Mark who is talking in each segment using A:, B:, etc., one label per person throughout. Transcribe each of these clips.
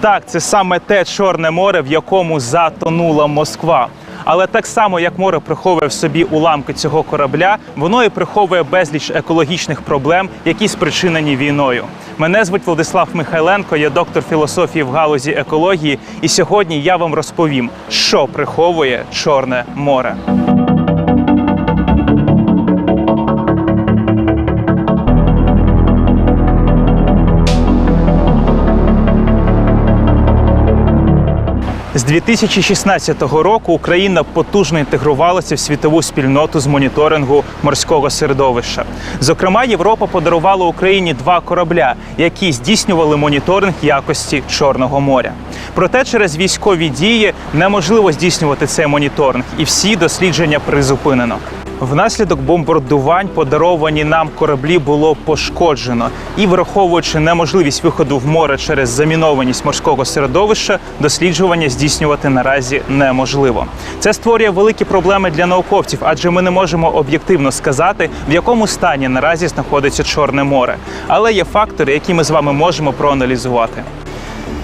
A: Так, це саме те Чорне море, в якому затонула Москва. Але так само, як море приховує в собі уламки цього корабля, воно і приховує безліч екологічних проблем, які спричинені війною. Мене звуть Владислав Михайленко, я доктор філософії в галузі екології, і сьогодні я вам розповім, що приховує Чорне море. 2016 року Україна потужно інтегрувалася в світову спільноту з моніторингу морського середовища. Зокрема, Європа подарувала Україні два корабля, які здійснювали моніторинг якості Чорного моря. Проте через військові дії неможливо здійснювати цей моніторинг, і всі дослідження призупинено. Внаслідок бомбардувань подаровані нам кораблі було пошкоджено, і враховуючи неможливість виходу в море через замінованість морського середовища, досліджування здійснювати наразі неможливо. Це створює великі проблеми для науковців, адже ми не можемо об'єктивно сказати, в якому стані наразі знаходиться Чорне море. Але є фактори, які ми з вами можемо проаналізувати.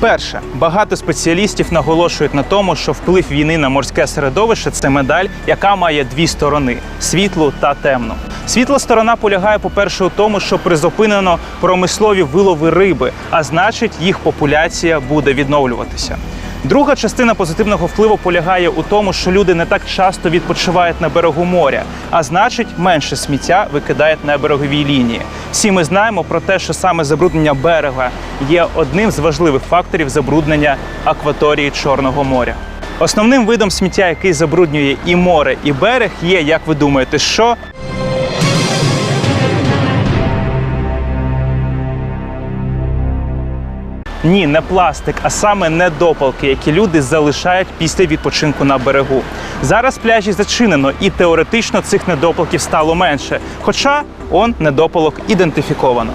A: Перше, багато спеціалістів наголошують на тому, що вплив війни на морське середовище це медаль, яка має дві сторони світлу та темну. Світла сторона полягає, по-перше, у тому, що призупинено промислові вилови риби, а значить, їх популяція буде відновлюватися. Друга частина позитивного впливу полягає у тому, що люди не так часто відпочивають на берегу моря, а значить, менше сміття викидають на береговій лінії. Всі ми знаємо про те, що саме забруднення берега є одним з важливих факторів забруднення акваторії Чорного моря. Основним видом сміття, який забруднює і море, і берег, є, як ви думаєте, що Ні, не пластик, а саме недопалки, які люди залишають після відпочинку на берегу. Зараз пляжі зачинено, і теоретично цих недопалків стало менше. Хоча он недопалок ідентифіковано.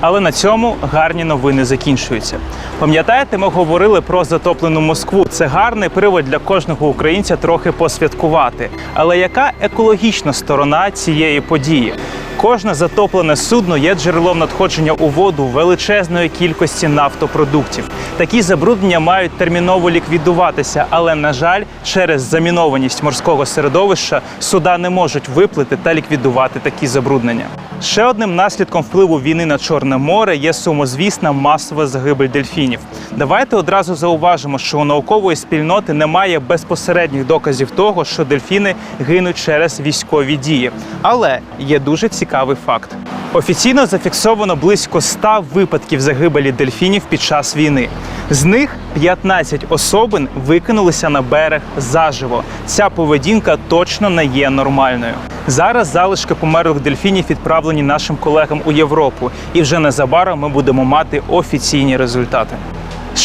A: Але на цьому гарні новини закінчуються. Пам'ятаєте, ми говорили про затоплену Москву. Це гарний привод для кожного українця трохи посвяткувати. Але яка екологічна сторона цієї події? Кожне затоплене судно є джерелом надходження у воду величезної кількості нафтопродуктів. Такі забруднення мають терміново ліквідуватися, але на жаль, через замінованість морського середовища суда не можуть виплити та ліквідувати такі забруднення. Ще одним наслідком впливу війни на Чорне море є сумозвісна масова загибель дельфінів. Давайте одразу зауважимо, що у наукової спільноти немає безпосередніх доказів того, що дельфіни гинуть через військові дії. Але є дуже цікавий факт. Офіційно зафіксовано близько 100 випадків загибелі дельфінів під час війни. З них 15 особин викинулися на берег заживо. Ця поведінка точно не є нормальною. Зараз залишки померлих дельфінів відправлені нашим колегам у Європу, і вже незабаром ми будемо мати офіційні результати.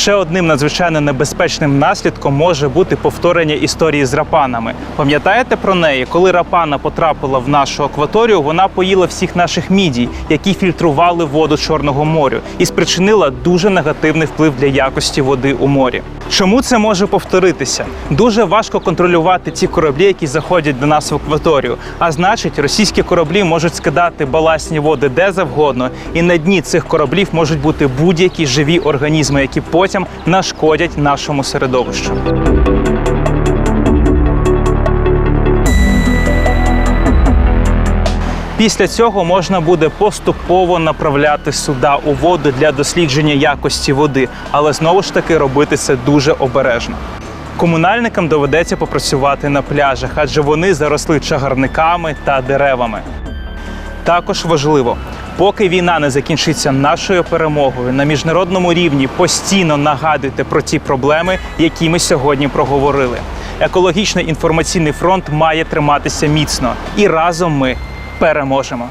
A: Ще одним надзвичайно небезпечним наслідком може бути повторення історії з рапанами. Пам'ятаєте про неї? Коли рапана потрапила в нашу акваторію, вона поїла всіх наших мідій, які фільтрували воду Чорного моря, і спричинила дуже негативний вплив для якості води у морі. Чому це може повторитися? Дуже важко контролювати ті кораблі, які заходять до нас в акваторію. А значить, російські кораблі можуть скидати баласні води де завгодно, і на дні цих кораблів можуть бути будь-які живі організми, які потім нашкодять нашому середовищу. Після цього можна буде поступово направляти суда у воду для дослідження якості води, але знову ж таки робити це дуже обережно. Комунальникам доведеться попрацювати на пляжах, адже вони заросли чагарниками та деревами. Також важливо, поки війна не закінчиться нашою перемогою на міжнародному рівні, постійно нагадуйте про ті проблеми, які ми сьогодні проговорили. Екологічний інформаційний фронт має триматися міцно, і разом ми переможемо.